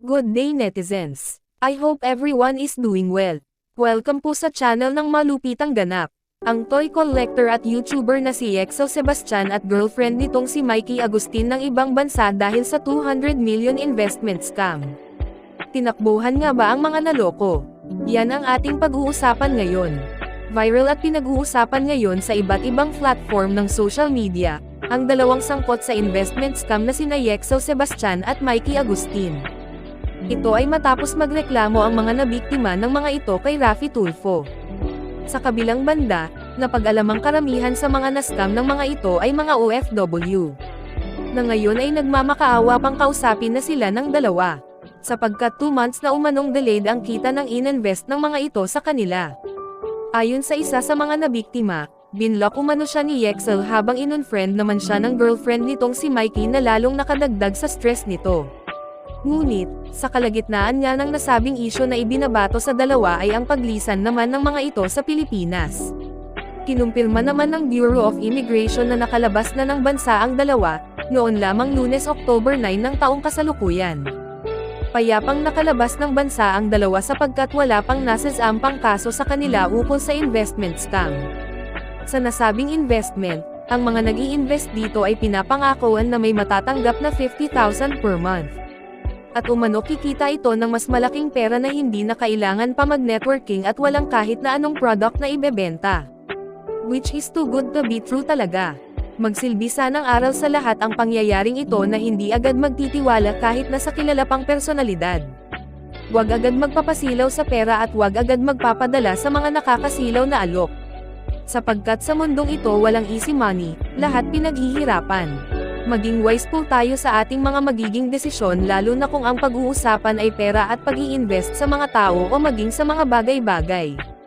Good day netizens. I hope everyone is doing well. Welcome po sa channel ng Malupitang Ganap. Ang toy collector at YouTuber na si Exo Sebastian at girlfriend nitong si Mikey Agustin ng ibang bansa dahil sa 200 million investment scam. Tinakbuhan nga ba ang mga naloko? Yan ang ating pag-uusapan ngayon. Viral at pinag-uusapan ngayon sa iba't ibang platform ng social media, ang dalawang sangkot sa investment scam na sina Yexo Sebastian at Mikey Agustin. Ito ay matapos magreklamo ang mga nabiktima ng mga ito kay Rafi Tulfo. Sa kabilang banda, napag-alamang karamihan sa mga naskam ng mga ito ay mga OFW. Na ngayon ay nagmamakaawa pang kausapin na sila ng dalawa. Sapagkat 2 months na umanong delayed ang kita ng ininvest ng mga ito sa kanila. Ayon sa isa sa mga nabiktima, binlock umano siya ni Yexel habang inunfriend naman siya ng girlfriend nitong si Mikey na lalong nakadagdag sa stress nito. Ngunit, sa kalagitnaan nga ng nasabing isyo na ibinabato sa dalawa ay ang paglisan naman ng mga ito sa Pilipinas. Kinumpirma naman ng Bureau of Immigration na nakalabas na ng bansa ang dalawa, noon lamang lunes October 9 ng taong kasalukuyan. Payapang nakalabas ng bansa ang dalawa sapagkat wala pang nasasampang kaso sa kanila ukol sa investment scam. Sa nasabing investment, ang mga nag invest dito ay pinapangakuan na may matatanggap na 50,000 per month. At umano kikita ito ng mas malaking pera na hindi na kailangan pa mag-networking at walang kahit na anong product na ibebenta. Which is too good to be true talaga. Magsilbi sanang aral sa lahat ang pangyayaring ito na hindi agad magtitiwala kahit na sa kilala pang personalidad. Huwag agad magpapasilaw sa pera at huwag agad magpapadala sa mga nakakasilaw na alok. Sapagkat sa mundong ito walang easy money, lahat pinaghihirapan. Maging wise po tayo sa ating mga magiging desisyon lalo na kung ang pag-uusapan ay pera at pag-iinvest sa mga tao o maging sa mga bagay-bagay.